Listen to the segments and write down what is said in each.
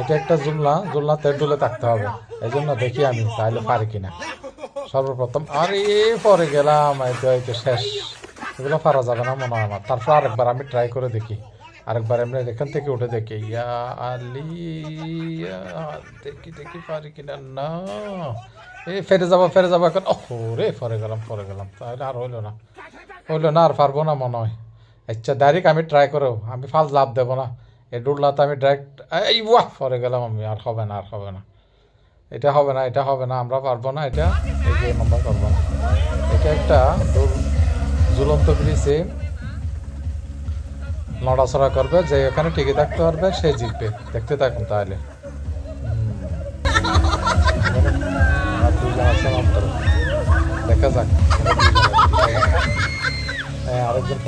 এটা একটা জুমলা জুমলা তেল ডুলে থাকতে হবে। এই জন্য দেখি আমি তাহলে পারি কিনা। সর্বপ্রথম, আরে, পরে গেলাম, এই তো এই তো, শেষ। এগুলো পারা যাবে না মনে হয় আমার। তারপর আরেকবার আমি ট্রাই করে দেখি। আরেকবার এমনি এখান থেকে উঠে দেখি, ইয়া আলি দেখি দেখি পারি কিনা। না। এই ফেরে যাব ফেরে যাব এখন। ওহ রে, পরে গেলাম পরে গেলাম। তাহলে আর হইল না। হইল না, আর পারব না মনে হয়। আচ্ছা ডাইরেক্ট আমি ট্রাই করো আমি ফাল লাভ দেবো না। ডুডলাতে আমি ডাইরেক্ট এই ওয়াহ পরে গেলাম আমি, আর হবে না, আর হবে না। এটা হবে না, এটা হবে না, আমরা পারব না, এটা এই যে নম্বর পারব না। এটা একটা ঝুলন্ত ব্রিজে নড়াচড়া করবে, যে ওখানে টিকে থাকতে পারবে, সে জিতবে। দেখতে থাকুন তাহলে। দেখা যাক। আরেকজন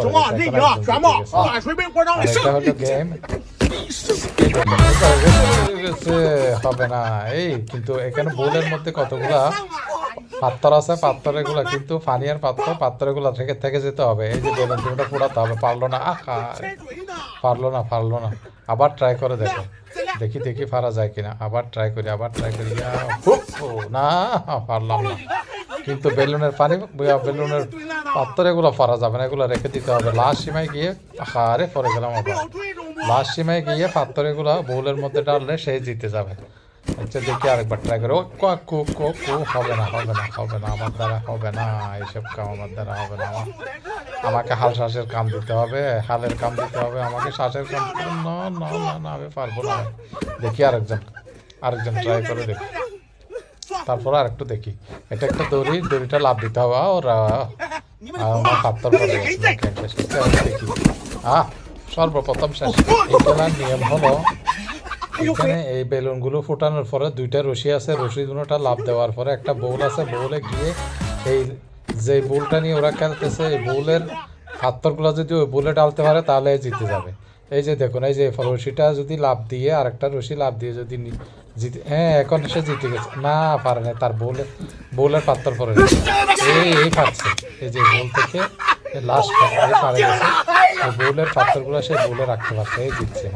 হবে না। এই কিন্তু এখানে বোলের মধ্যে কতগুলা পাত্তর আছে পাত্তর এগুলা কিন্তু ফানিয়ার পাত্তর পাত্তর এগুলা থেকে থেকে যেতে হবে। এই যে বেলুন টিমটা পোড়াতে হবে পারল না। আহা পারল না পারল না। আবার ট্রাই করে দেখো। দেখি দেখি পারা যায় কিনা। আবার ট্রাই করি আবার ট্রাই করি। না পারলাম না। কিন্তু বেলুনের পানি বেলুনের পাত্তর এগুলো ফারা যাবে না, এগুলো রেখে দিতে হবে। লাস্ট সীমায় গিয়ে হারে পরে গেলাম আবার। লাস্ট সীমায় গিয়ে পাত্তর এগুলো বউলের মধ্যে ডাললে সে জিতে যাবে। আচ্ছা দেখি আরেকবার ট্রাই করে। ও, কু, কো, কু হবে না হবে না হবে না, আমার দ্বারা হবে না, এইসব কাম আমার দ্বারা হবে না, আমার। আমাকে হাল শ্বাসের কাম দিতে হবে, হালের কাম দিতে হবে, আমাকে শ্বাসের কাম না না না না, আমি পারব না। দেখি আরেকজন আরেকজন ট্রাই করে দেখি। তারপর আরেকটু দেখি। এটা একটা দড়ি, দড়িটা লাভ দিতে হবে। ওরা আমার পাত্তর পরে আহ সর্বপ্রথম শেষ। এই খেলার নিয়ম হলো এখানে এই বেলুনগুলো ফোটানোর পরে দুইটা রশি আছে রশি দুটা লাভ দেওয়ার পরে একটা বোল আছে বোলে গিয়ে এই যে বোলটা নিয়ে ওরা খেলতেছে এই বোলের পাত্তরগুলো যদি ওই বোলে ডালতে পারে তাহলে জিতে যাবে। এই যে দেখুন, এই যে রশিটা যদি লাভ দিয়ে আরেকটা রশি লাভ দিয়ে যদি জিতে হ্যাঁ এখন সে জিতে গেছে। না, পারে না, তার বোলে বোলের পাত্তর পরে। এই এই পারছে। এই যে বোল থেকে লাস্ট পারে গেছে। বোলের পাত্তরগুলো সে বোলে রাখতে পারছে। এই জিতছে।